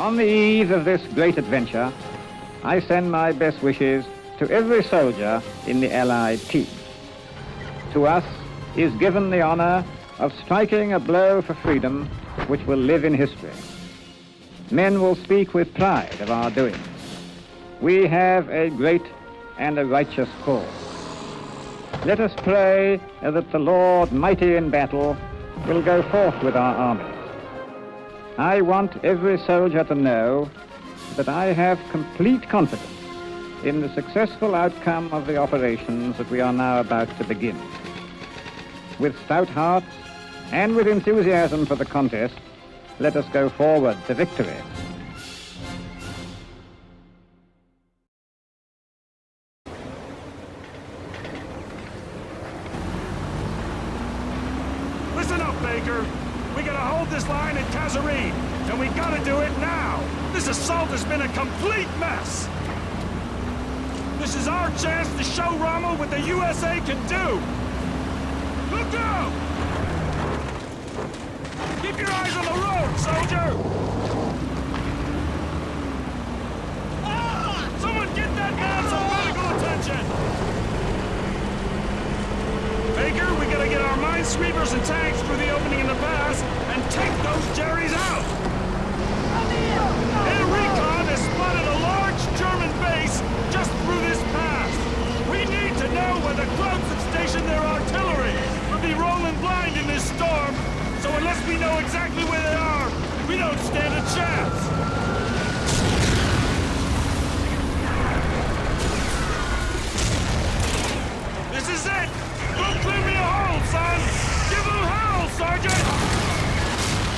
On the eve of this great adventure, I send my best wishes to every soldier in the Allied team. To us is given the honor of striking a blow for freedom which will live in history. Men will speak with pride of our doings. We have a great and a righteous cause. Let us pray that the Lord, mighty in battle, will go forth with our army. I want every soldier to know that I have complete confidence in the successful outcome of the operations that we are now about to begin. With stout hearts and with enthusiasm for the contest, let us go forward to victory. Chance to show Rommel what the USA can do. Look out! Keep your eyes on the road, soldier! Ah! Someone get that man some medical attention! Baker, we gotta get our minesweepers and tanks through the opening in the pass and take those Jerrys out! Unless we know exactly where they are, we don't stand a chance. This is it! Go clear me a hole, son! Give them hell, Sergeant!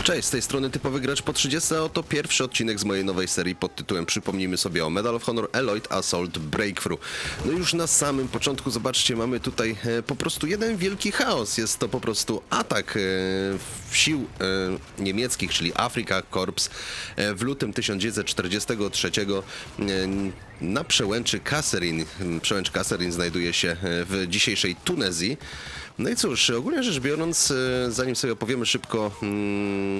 Cześć, z tej strony typowy gracz po 30, a oto pierwszy odcinek z mojej nowej serii pod tytułem Przypomnijmy sobie o Medal of Honor Eloyd Assault Breakthrough. No już na samym początku, zobaczcie, mamy tutaj e, po prostu jeden wielki chaos. Jest to po prostu atak e, sił e, niemieckich, czyli Afrika Korps w lutym 1943 e, na przełęczy Kasserin. Przełęcz Kasserin znajduje się w dzisiejszej Tunezji. No i cóż, ogólnie rzecz biorąc, zanim sobie opowiemy szybko, mm,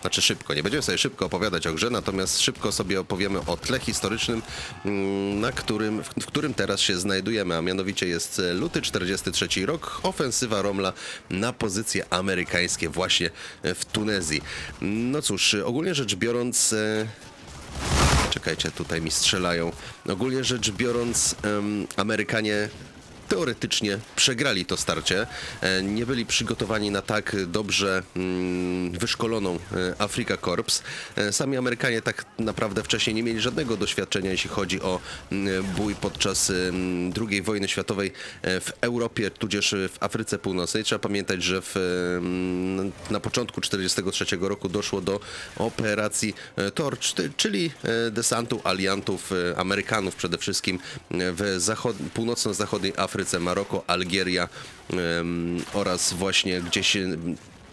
znaczy szybko, nie będziemy sobie szybko opowiadać o grze, natomiast szybko sobie opowiemy o tle historycznym, mm, na którym, w, którym teraz się znajdujemy, a mianowicie jest e, luty 43 rok, ofensywa Romla na pozycje amerykańskie właśnie e, w Tunezji. No cóż, ogólnie rzecz biorąc... e, Czekajcie, tutaj mi strzelają. Ogólnie rzecz biorąc, Amerykanie teoretycznie przegrali to starcie. E, Nie byli przygotowani na tak dobrze mm, wyszkoloną e, Afrika Korps. E, Sami Amerykanie tak naprawdę wcześniej nie mieli żadnego doświadczenia, jeśli chodzi o mm, bój podczas mm, II wojny światowej w Europie, tudzież w Afryce Północnej. Trzeba pamiętać, że w, na początku 1943 roku doszło do operacji Torch, czyli desantu aliantów, Amerykanów przede wszystkim w zachod- północno-zachodniej Afryce, Maroko, Algieria oraz właśnie gdzieś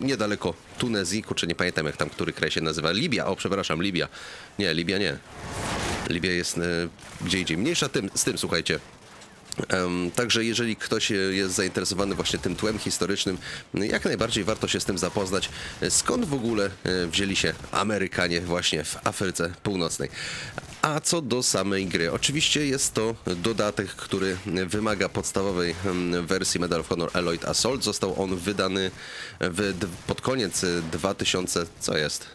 niedaleko Tunezji, kurczę nie pamiętam jak tam który kraj się nazywa, Libia, o przepraszam, Libia. Nie, Libia nie. Libia jest e, gdzie indziej. Mniejsza tym, z tym, słuchajcie. Także jeżeli ktoś e, jest zainteresowany właśnie tym tłem historycznym, jak najbardziej warto się z tym zapoznać. Skąd w ogóle e, wzięli się Amerykanie właśnie w Afryce Północnej? A co do samej gry, oczywiście jest to dodatek, który wymaga podstawowej em, wersji Medal of Honor Eloyd Assault. Został on wydany w, pod koniec e, 2000, co jest?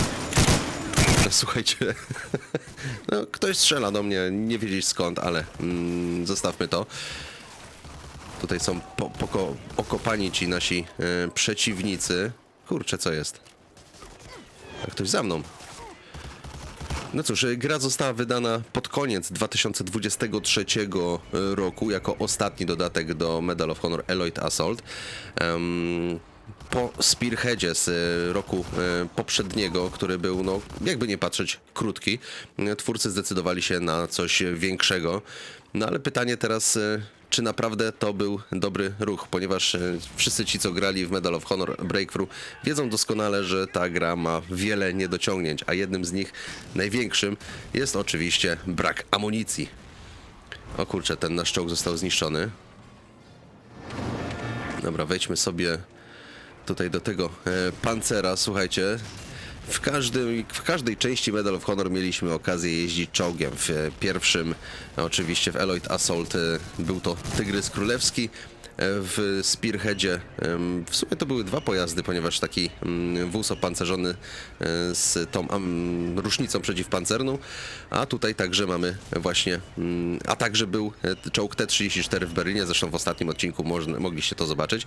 Słuchajcie, no, ktoś strzela do mnie, nie wiedzieć skąd, ale mm, zostawmy to. Tutaj są po, poko, okopani ci nasi e, przeciwnicy. Kurczę, co jest? A ktoś za mną. No cóż, e, gra została wydana pod koniec 2023 roku jako ostatni dodatek do Medal of Honor Eloyd Assault. Em, po Spearheadzie z e, roku poprzedniego, który był, no, jakby nie patrzeć, krótki, twórcy zdecydowali się na coś większego. No ale pytanie teraz, czy naprawdę to był dobry ruch, ponieważ e, wszyscy ci, co grali w Medal of Honor Breakthrough, wiedzą doskonale, że ta gra ma wiele niedociągnięć, a jednym z nich, największym, jest oczywiście brak amunicji. O kurczę, ten nasz czołg został zniszczony. Dobra, wejdźmy sobie tutaj do tego e, pancera, słuchajcie. W, każdym, w każdej części Medal of Honor mieliśmy okazję jeździć czołgiem. W pierwszym, oczywiście w Eloyd Assault, e, był to Tygrys Królewski. W Spearheadzie w sumie to były dwa pojazdy, ponieważ taki wóz opancerzony e, z tą am, rusznicą przeciwpancerną, a tutaj także mamy właśnie, mm, a także był e, czołg T-34 w Berlinie, zresztą w ostatnim odcinku można, mogliście to zobaczyć.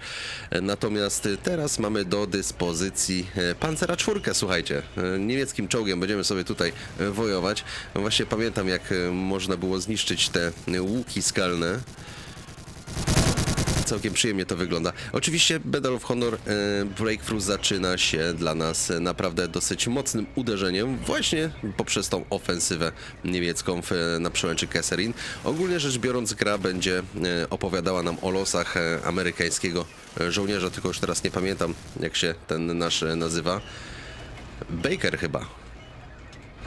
E, Natomiast teraz mamy do dyspozycji Pancera czwórkę, słuchajcie, niemieckim czołgiem będziemy sobie tutaj wojować. Właśnie pamiętam jak można było zniszczyć te łuki skalne. Całkiem przyjemnie to wygląda. Oczywiście Medal of Honor e, Breakthrough zaczyna się dla nas e, naprawdę dosyć mocnym uderzeniem właśnie poprzez tą ofensywę niemiecką e, na przełęczy Kesserin. Ogólnie rzecz biorąc gra będzie opowiadała nam o losach amerykańskiego żołnierza, tylko już teraz nie pamiętam jak się ten nasz nazywa. Baker chyba.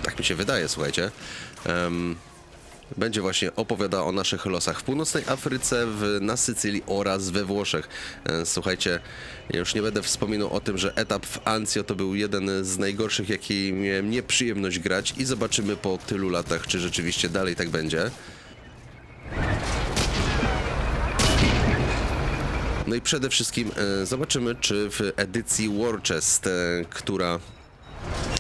Tak mi się wydaje, słuchajcie. Em, będzie właśnie opowiadała o naszych losach w północnej Afryce, w, na Sycylii oraz we Włoszech. E, Słuchajcie, ja już nie będę wspominał o tym, że etap w Anzio to był jeden z najgorszych, jaki miałem nieprzyjemność grać i zobaczymy po tylu latach, czy rzeczywiście dalej tak będzie. No i przede wszystkim e, zobaczymy, czy w edycji War Chest, e, która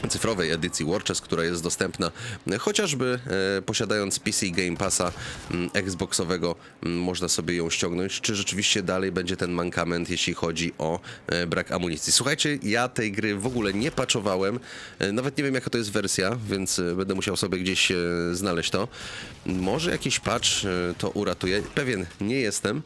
cyfrowej edycji War Chest, która jest dostępna chociażby e, posiadając PC Game Passa m, Xboxowego m, można sobie ją ściągnąć, czy rzeczywiście dalej będzie ten mankament, jeśli chodzi o e, brak amunicji. Słuchajcie, ja tej gry w ogóle nie paczowałem, e, nawet nie wiem jaka to jest wersja, więc będę musiał sobie gdzieś znaleźć to. Może jakiś patch to uratuje, pewien nie jestem,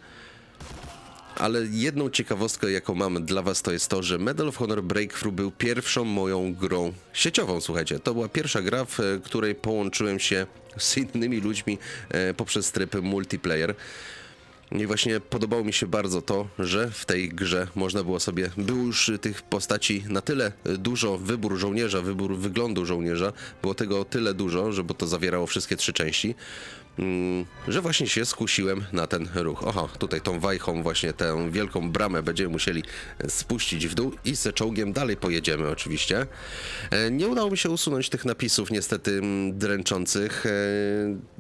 ale jedną ciekawostkę, jaką mam dla was, to jest to, że Medal of Honor Breakthrough był pierwszą moją grą sieciową, słuchajcie. To była pierwsza gra, w której połączyłem się z innymi ludźmi e, poprzez tryb multiplayer. I właśnie podobało mi się bardzo to, że w tej grze można było sobie, było już tych postaci na tyle dużo, wybór żołnierza, wybór wyglądu żołnierza, było tego tyle dużo, że bo to zawierało wszystkie trzy części, że właśnie się skusiłem na ten ruch. Oho, tutaj tą wajchą właśnie tę wielką bramę będziemy musieli spuścić w dół i ze czołgiem dalej pojedziemy oczywiście. E, Nie udało mi się usunąć tych napisów niestety mm, dręczących. E,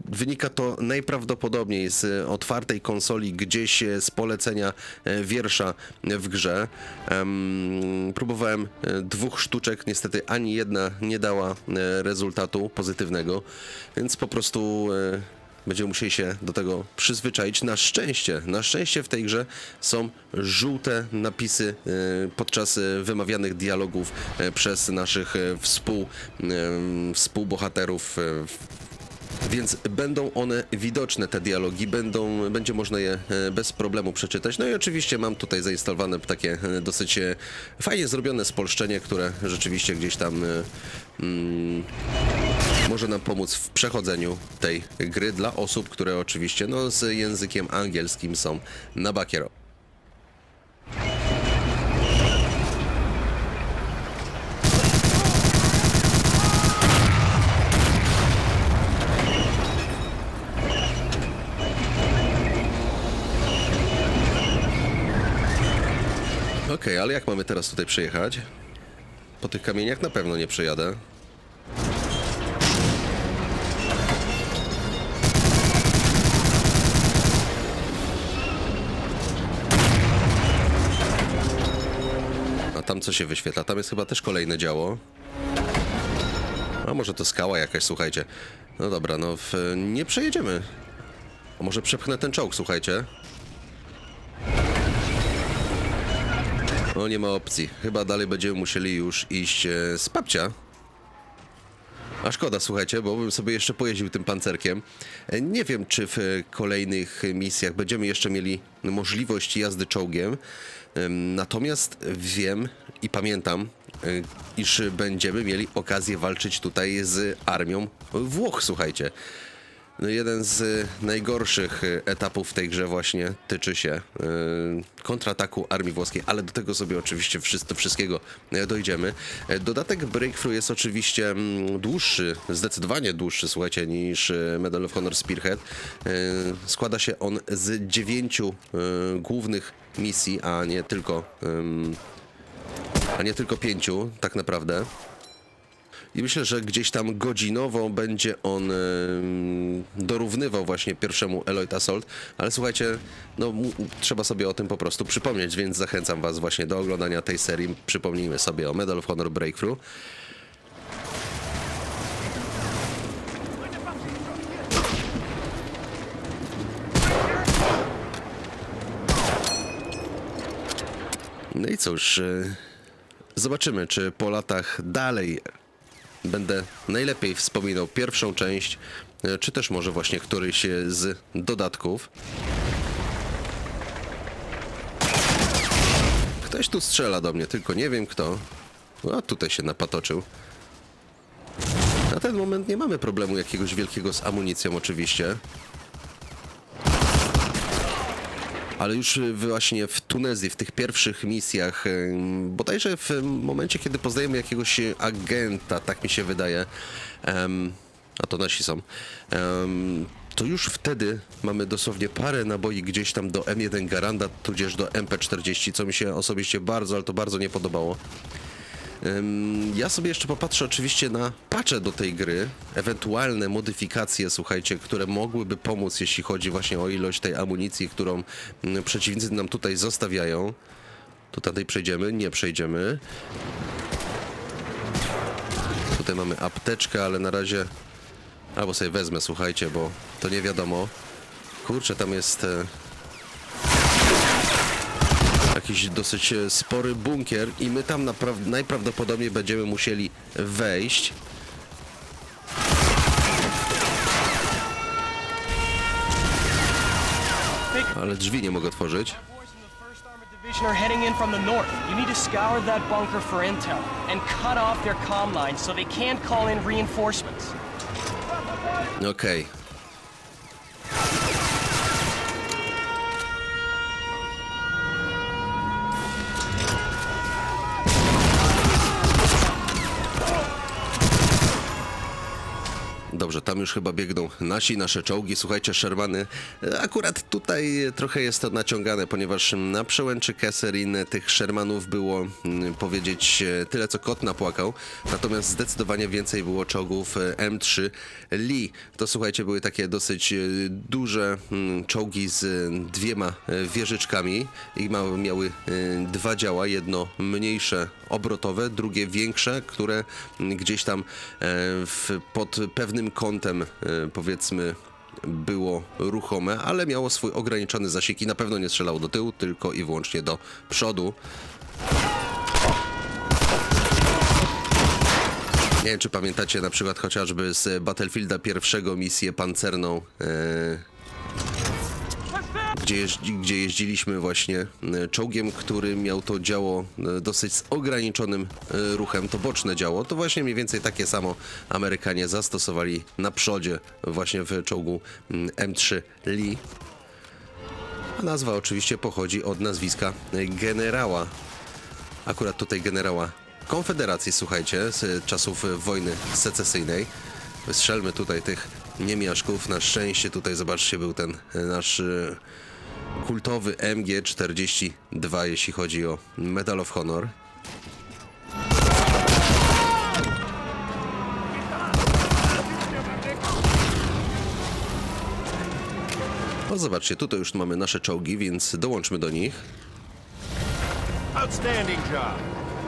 Wynika to najprawdopodobniej z otwartej konsoli gdzieś e, z polecenia wiersza w grze. Em, Próbowałem dwóch sztuczek, niestety ani jedna nie dała rezultatu pozytywnego, więc po prostu Będziemy musieli się do tego przyzwyczaić. Na szczęście, na szczęście w tej grze są żółte napisy e, podczas e, wymawianych dialogów e, przez naszych współ, współbohaterów. Więc będą one widoczne, te dialogi, będą, będzie można je bez problemu przeczytać. No i oczywiście mam tutaj zainstalowane takie dosyć fajnie zrobione spolszczenie, które rzeczywiście gdzieś tam mm, może nam pomóc w przechodzeniu tej gry dla osób, które oczywiście no, z językiem angielskim są na bakiero. Okej, ale jak mamy teraz tutaj przejechać? Po tych kamieniach na pewno nie przejadę. Tam co się wyświetla? Tam jest chyba też kolejne działo. A może to skała jakaś, słuchajcie. No dobra, no w, nie przejedziemy. A może przepchnę ten czołg, słuchajcie. No nie ma opcji. Chyba dalej będziemy musieli już iść e, z papcia. A szkoda, słuchajcie, bo bym sobie jeszcze pojeździł tym pancerkiem. E, Nie wiem, czy w e, kolejnych misjach będziemy jeszcze mieli możliwość jazdy czołgiem. Natomiast wiem i pamiętam, e, iż będziemy mieli okazję walczyć tutaj z armią Włoch, słuchajcie. No, jeden z y, najgorszych y, etapów w tej grze właśnie tyczy się kontrataku armii włoskiej, ale do tego sobie oczywiście wszyscy, wszystkiego dojdziemy. Dodatek Breakthrough jest oczywiście mm, dłuższy, zdecydowanie dłuższy, słuchajcie, niż Medal of Honor Spearhead. Składa się on z dziewięciu głównych misji, a nie tylko, ym, a nie tylko pięciu tak naprawdę. I myślę, że gdzieś tam godzinowo będzie on dorównywał właśnie pierwszemu Eloy Assault, ale słuchajcie, no trzeba sobie o tym po prostu przypomnieć, więc zachęcam was właśnie do oglądania tej serii. Przypomnijmy sobie o Medal of Honor Breakthrough. No i cóż, e, zobaczymy, czy po latach dalej będę najlepiej wspominał pierwszą część, e, czy też może właśnie któryś e, z dodatków. Ktoś tu strzela do mnie, tylko nie wiem kto. A tutaj się napatoczył. Na ten moment nie mamy problemu jakiegoś wielkiego z amunicją oczywiście. Ale już y, właśnie w Tunezji, w tych pierwszych misjach, y, bodajże w momencie, kiedy poznajemy jakiegoś agenta, tak mi się wydaje, a to nasi są, to już wtedy mamy dosłownie parę naboi gdzieś tam do M1 Garanda, tudzież do MP40, co mi się osobiście bardzo, ale to bardzo nie podobało. Ja sobie jeszcze popatrzę oczywiście na patche do tej gry, ewentualne modyfikacje, słuchajcie, które mogłyby pomóc, jeśli chodzi właśnie o ilość tej amunicji, którą mm, przeciwnicy nam tutaj zostawiają. Tutaj przejdziemy, nie przejdziemy. Tutaj mamy apteczkę, ale na razie... Albo sobie wezmę, słuchajcie, bo to nie wiadomo. Kurczę, tam jest... jakiś dosyć e, spory bunkier i my tam najprawdopodobniej będziemy musieli wejść. Ale drzwi nie mogę otworzyć. Are heading in from the north. You need to scour that bunker for intel and cut off their comm lines so they can't call in reinforcements. Okej. Dobrze, tam już chyba biegną nasi, nasze czołgi. Słuchajcie, Shermany, akurat tutaj trochę jest to naciągane, ponieważ na przełęczy Kesserin tych Shermanów było, mm, powiedzieć, tyle co kot napłakał, natomiast zdecydowanie więcej było czołgów e, M3 Lee. To słuchajcie, były takie dosyć e, duże mm, czołgi z e, dwiema wieżyczkami i miały dwa działa, jedno mniejsze obrotowe, drugie większe, które mm, gdzieś tam pod pewnym kątem, e, powiedzmy, było ruchome, ale miało swój ograniczony zasięg i na pewno nie strzelało do tyłu, tylko i wyłącznie do przodu. Nie wiem, czy pamiętacie na przykład chociażby z Battlefielda pierwszego misję pancerną, e, gdzie, gdzie jeździliśmy właśnie e, czołgiem, który miał to działo e, dosyć z ograniczonym e, ruchem, to boczne działo, to właśnie mniej więcej takie samo Amerykanie zastosowali na przodzie właśnie w czołgu mm, M3 Lee. A nazwa oczywiście pochodzi od nazwiska generała akurat tutaj generała Konfederacji, słuchajcie, z czasów wojny secesyjnej. Wystrzelmy tutaj tych niemiaszków. Na szczęście tutaj, zobaczcie, był ten nasz kultowy MG42, jeśli chodzi o Medal of Honor. No zobaczcie, tutaj już mamy nasze czołgi, więc dołączmy do nich. Outstanding job.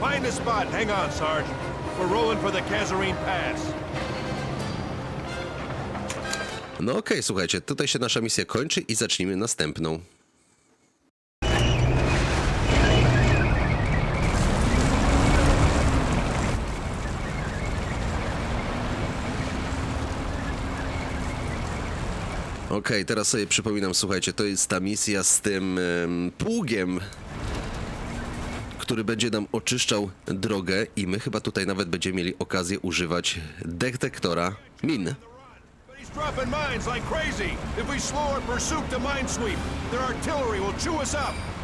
Find a spot. Hang on. We're rolling for the Kazarine Pass. No okej, słuchajcie, tutaj się nasza misja kończy i zacznijmy następną. Okej, teraz sobie przypominam, słuchajcie, to jest ta misja z tym em, pługiem, który będzie nam oczyszczał drogę i my chyba tutaj nawet będziemy mieli okazję używać detektora min. Mines like crazy. If we slow our pursuit to minesweep, their artillery will chew us up.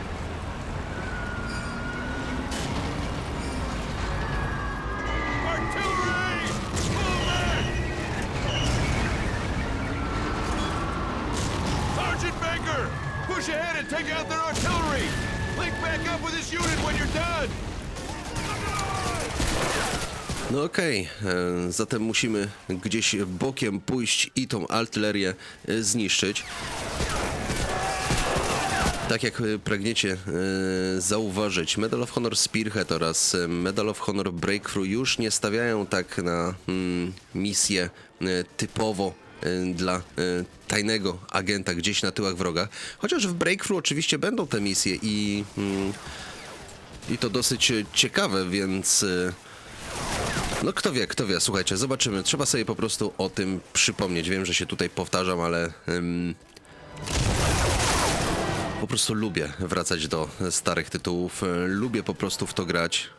Out their artillery! Link back up with unit when you're done! No okej, e, zatem musimy gdzieś bokiem pójść i tą artylerię e, zniszczyć. Tak jak e, pragniecie zauważyć, Medal of Honor Spearhead oraz Medal of Honor Breakthrough już nie stawiają tak na mm, misję e, typowo dla e, tajnego agenta gdzieś na tyłach wroga. Chociaż w Breakthrough oczywiście będą te misje i, mm, i to dosyć ciekawe, więc... e, no kto wie, kto wie, słuchajcie, zobaczymy. Trzeba sobie po prostu o tym przypomnieć. Wiem, że się tutaj powtarzam, ale ym, po prostu lubię wracać do starych tytułów. y, Lubię po prostu w to grać.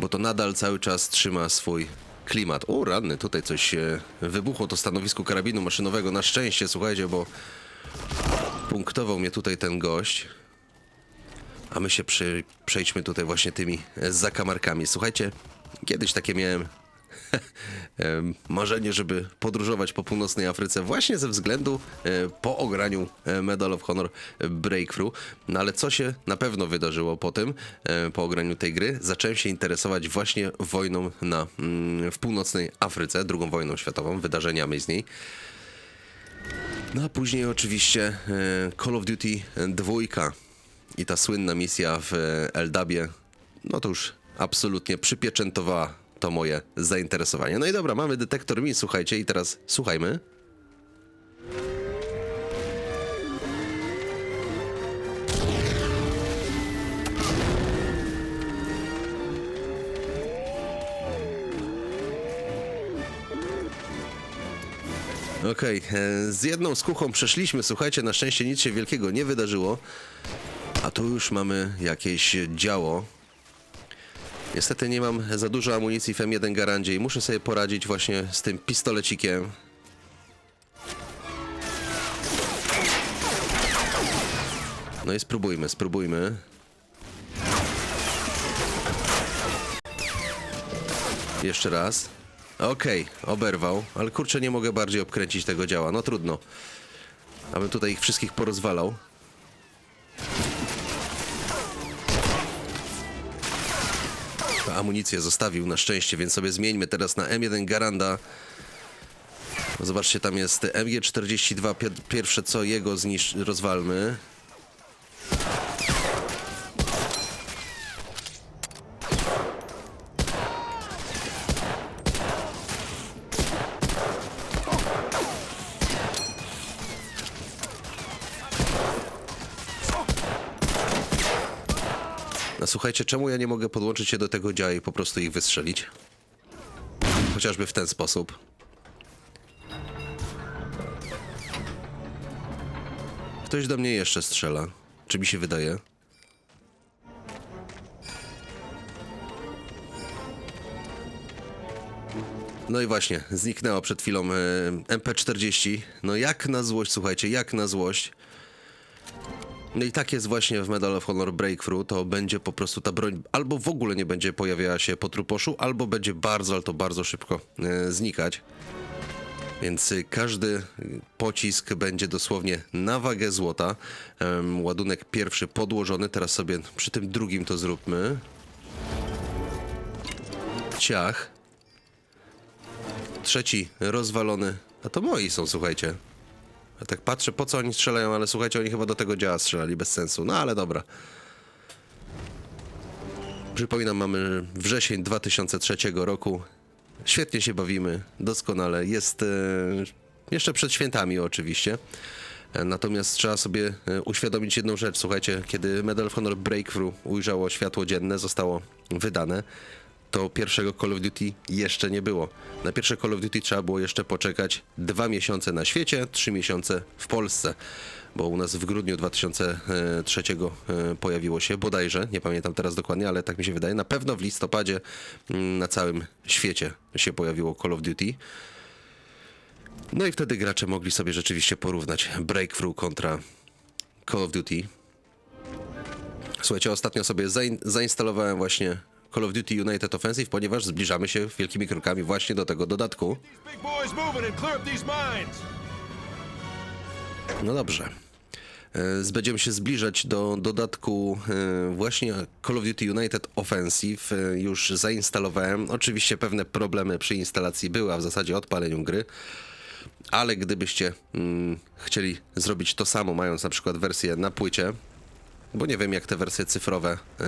Bo to nadal cały czas trzyma swój klimat. O, ranny, tutaj coś e, wybuchło to stanowisku karabinu maszynowego. Na szczęście, słuchajcie, bo punktował mnie tutaj ten gość. A my się przejdźmy tutaj właśnie tymi e, zakamarkami. Słuchajcie, kiedyś takie miałem em, marzenie, żeby podróżować po północnej Afryce właśnie ze względu e, po ograniu e, Medal of Honor Breakthrough. No ale co się na pewno wydarzyło po tym, e, po ograniu tej gry? Zacząłem się interesować właśnie wojną na, mm, w północnej Afryce, drugą wojną światową, wydarzeniami z niej. No a później oczywiście e, Call of Duty 2 i ta słynna misja w e, Eldabie, no to już absolutnie przypieczętowała to moje zainteresowanie. No i dobra, mamy detektor min, słuchajcie, i teraz słuchajmy. Okej, e, z jedną skuchą przeszliśmy, słuchajcie, na szczęście nic się wielkiego nie wydarzyło. A tu już mamy jakieś działo. Niestety nie mam za dużo amunicji w M1 Garandzie i muszę sobie poradzić właśnie z tym pistolecikiem. No i spróbujmy, spróbujmy. Jeszcze raz. Okej, oberwał, ale kurczę nie mogę bardziej obkręcić tego działa. No trudno. Abym tutaj ich wszystkich porozwalał. Amunicję zostawił na szczęście, więc sobie zmieńmy teraz na M1 Garanda. Zobaczcie, tam jest MG42, pier- pierwsze co jego zniszcz, rozwalmy. Słuchajcie, czemu ja nie mogę podłączyć się do tego działa i po prostu ich wystrzelić? Chociażby w ten sposób. Ktoś do mnie jeszcze strzela. Czy mi się wydaje? No i właśnie, zniknęła przed chwilą e, MP40. No jak na złość, słuchajcie, jak na złość. No i tak jest właśnie w Medal of Honor Breakthrough, to będzie po prostu ta broń albo w ogóle nie będzie pojawiała się po truposzu, albo będzie bardzo, ale to bardzo szybko e, znikać. Więc y, każdy y, pocisk będzie dosłownie na wagę złota. Ładunek pierwszy podłożony, teraz sobie przy tym drugim to zróbmy. Ciach. Trzeci rozwalony. A to moi są, słuchajcie. Ja tak patrzę, po co oni strzelają, ale słuchajcie, oni chyba do tego działa strzelali bez sensu. No ale dobra. Przypominam, mamy wrzesień 2003 roku. Świetnie się bawimy, doskonale. Jest e, jeszcze przed świętami oczywiście. E, Natomiast trzeba sobie e, uświadomić jedną rzecz. Słuchajcie, kiedy Medal of Honor Breakthrough ujrzało światło dzienne, zostało wydane, to pierwszego Call of Duty jeszcze nie było. Na pierwsze Call of Duty trzeba było jeszcze poczekać dwa miesiące na świecie, trzy miesiące w Polsce, bo u nas w grudniu 2003 e, pojawiło się bodajże, nie pamiętam teraz dokładnie, ale tak mi się wydaje, na pewno w listopadzie mm, na całym świecie się pojawiło Call of Duty. No i wtedy gracze mogli sobie rzeczywiście porównać Breakthrough kontra Call of Duty. Słuchajcie, ostatnio sobie zain- zainstalowałem właśnie Call of Duty United Offensive, ponieważ zbliżamy się wielkimi krokami właśnie do tego dodatku. No dobrze. E, Będziemy się zbliżać do dodatku e, właśnie Call of Duty United Offensive. E, Już zainstalowałem. Oczywiście pewne problemy przy instalacji były, a w zasadzie odpaleniu gry. Ale gdybyście mm, chcieli zrobić to samo, mając na przykład wersję na płycie, bo nie wiem jak te wersje cyfrowe e,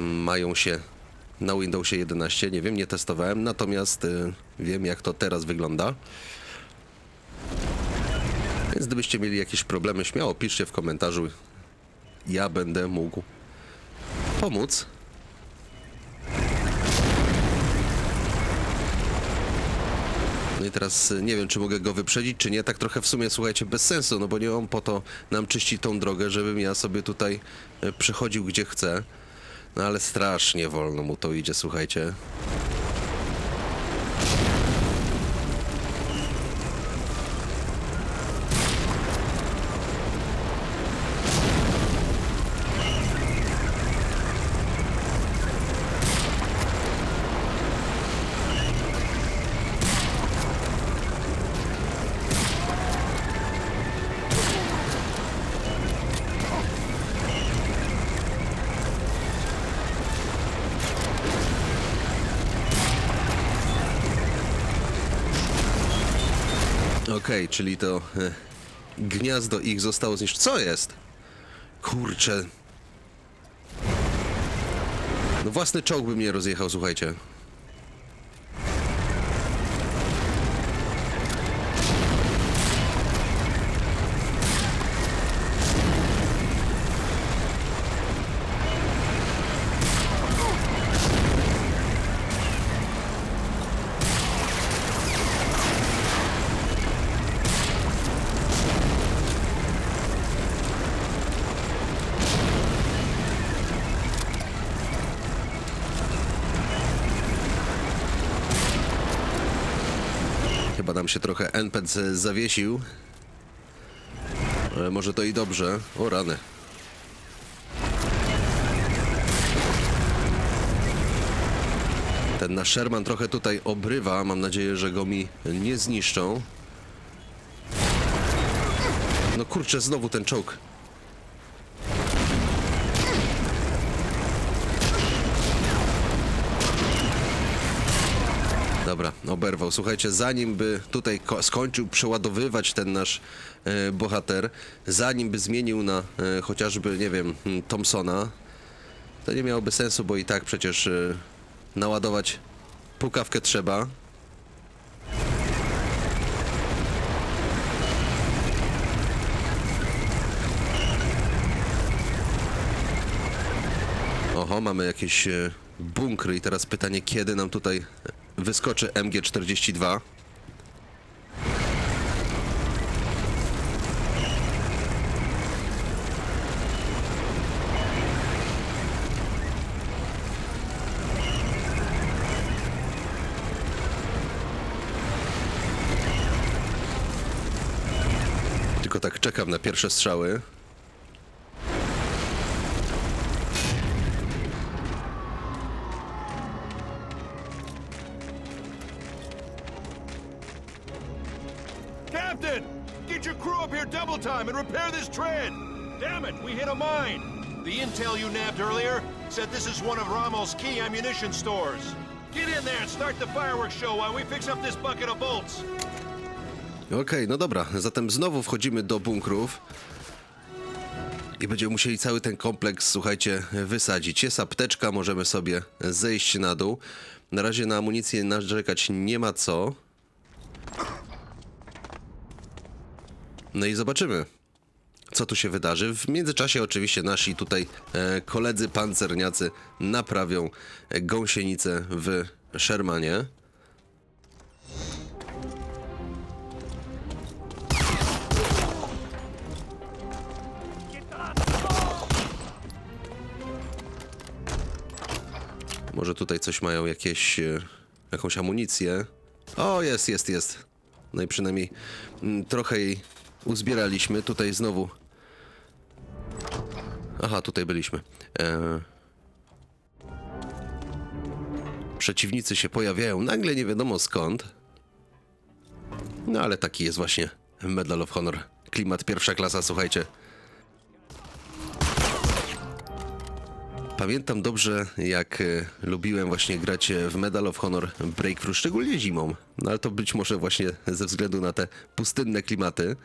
mają się na Windowsie 11, nie wiem, nie testowałem, natomiast e, wiem jak to teraz wygląda. Więc gdybyście mieli jakieś problemy, śmiało piszcie w komentarzu. Ja będę mógł pomóc. No i teraz y, nie wiem, czy mogę go wyprzedzić, czy nie. Tak trochę w sumie, słuchajcie, bez sensu, no bo nie on po to nam czyści tą drogę, żebym ja sobie tutaj y, przechodził gdzie chcę. No ale strasznie wolno mu to idzie, słuchajcie. Czyli to e, gniazdo ich zostało zniszczone. Co jest? Kurczę. No własny czołg by mnie rozjechał, słuchajcie. Nam się trochę NPC zawiesił. Ale może to i dobrze. O rany. Ten nasz Sherman trochę tutaj obrywa. Mam nadzieję, że go mi nie zniszczą. No kurczę, znowu ten czołg. Dobra, oberwał. Słuchajcie, zanim by tutaj ko- skończył przeładowywać ten nasz e, bohater, zanim by zmienił na e, chociażby, nie wiem, hmm, Thompsona, to nie miałoby sensu, bo i tak przecież e, naładować pukawkę trzeba. Oho, mamy jakieś e, bunkry i teraz pytanie, kiedy nam tutaj wyskoczy MG42. Tylko tak czekam na pierwsze strzały. Your crew up here double time and repair this tread! Damn it, we hit a mine! The intel you nabbed earlier said this is one of Rommel's key ammunition stores. Get in there and start the fireworks show while we fix up this bucket of bolts. Okej, no dobra, zatem znowu wchodzimy do bunkrów. I będziemy musieli cały ten kompleks, słuchajcie, wysadzić. Jest apteczka, możemy sobie zejść na dół. Na razie na amunicję narzekać nie ma co. No i zobaczymy, co tu się wydarzy. W międzyczasie oczywiście nasi tutaj e, koledzy pancerniacy naprawią e, gąsienicę w Shermanie. Może tutaj coś mają, jakieś, e, jakąś amunicję. O, jest, jest, jest. No i przynajmniej mm, trochę jej uzbieraliśmy. Tutaj znowu. Aha, tutaj byliśmy. E... Przeciwnicy się pojawiają nagle, nie wiadomo skąd. No ale taki jest właśnie Medal of Honor klimat pierwsza klasa, słuchajcie. Pamiętam dobrze, jak e, lubiłem właśnie grać w Medal of Honor Breakthrough, szczególnie zimą. No ale to być może właśnie ze względu na te pustynne klimaty.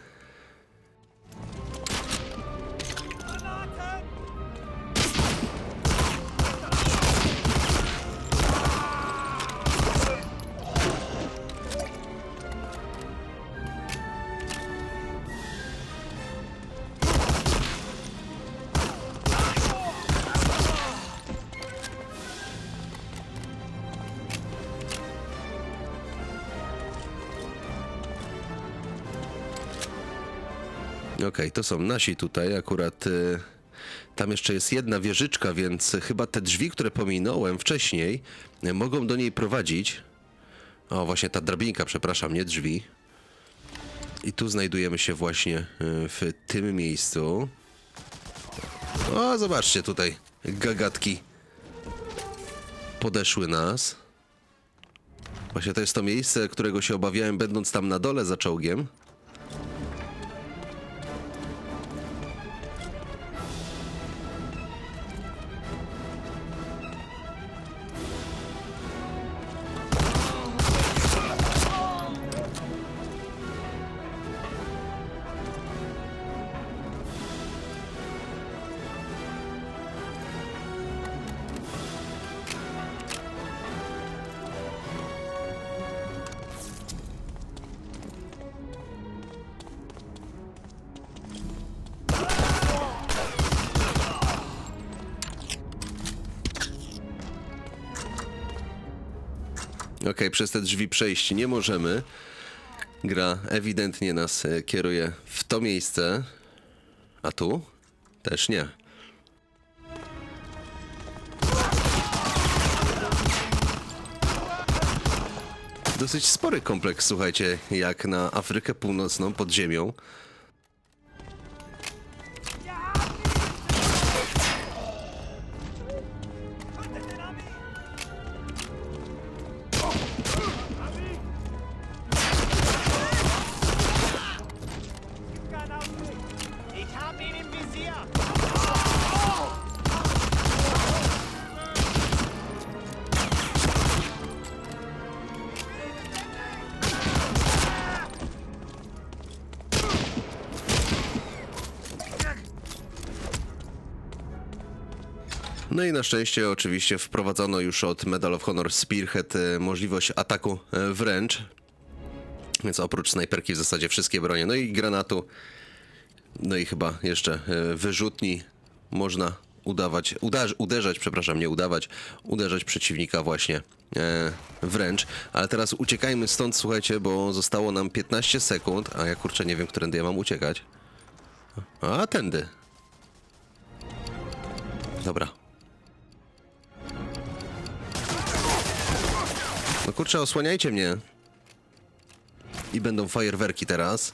Okej, to są nasi tutaj, akurat y, tam jeszcze jest jedna wieżyczka, więc chyba te drzwi, które pominąłem wcześniej, y, mogą do niej prowadzić. O, właśnie ta drabinka, przepraszam, nie drzwi. I tu znajdujemy się właśnie y, w tym miejscu. O, zobaczcie tutaj, gagatki podeszły nas. Właśnie to jest to miejsce, którego się obawiałem, będąc tam na dole za czołgiem. Okej, przez te drzwi przejść nie możemy. Gra ewidentnie nas e, kieruje w to miejsce. A tu? Też nie. Dosyć spory kompleks, słuchajcie, jak na Afrykę Północną pod ziemią. No i na szczęście oczywiście wprowadzono już od Medal of Honor Spearhead e, możliwość ataku e, wręcz. Więc oprócz snajperki w zasadzie wszystkie bronie. No i granatu. No i chyba jeszcze e, wyrzutni można udawać, uderz, uderzać, przepraszam, nie udawać, uderzać przeciwnika właśnie e, wręcz. Ale teraz uciekajmy stąd, słuchajcie, bo zostało nam 15 sekund, a ja kurczę nie wiem, którędy ja mam uciekać. A, tędy. Dobra. No kurczę, osłaniajcie mnie. I będą fajerwerki teraz.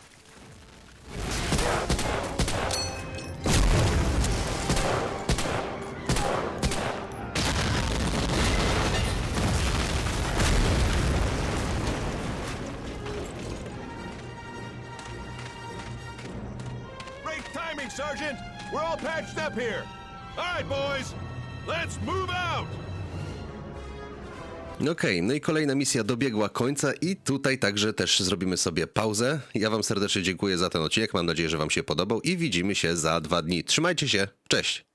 Great timing, Sergeant! We're all patched up here! All right, boys! Let's move out! Okej, no i kolejna misja dobiegła końca i tutaj także też zrobimy sobie pauzę. Ja wam serdecznie dziękuję za ten odcinek, mam nadzieję, że wam się podobał i widzimy się za dwa dni. Trzymajcie się, cześć!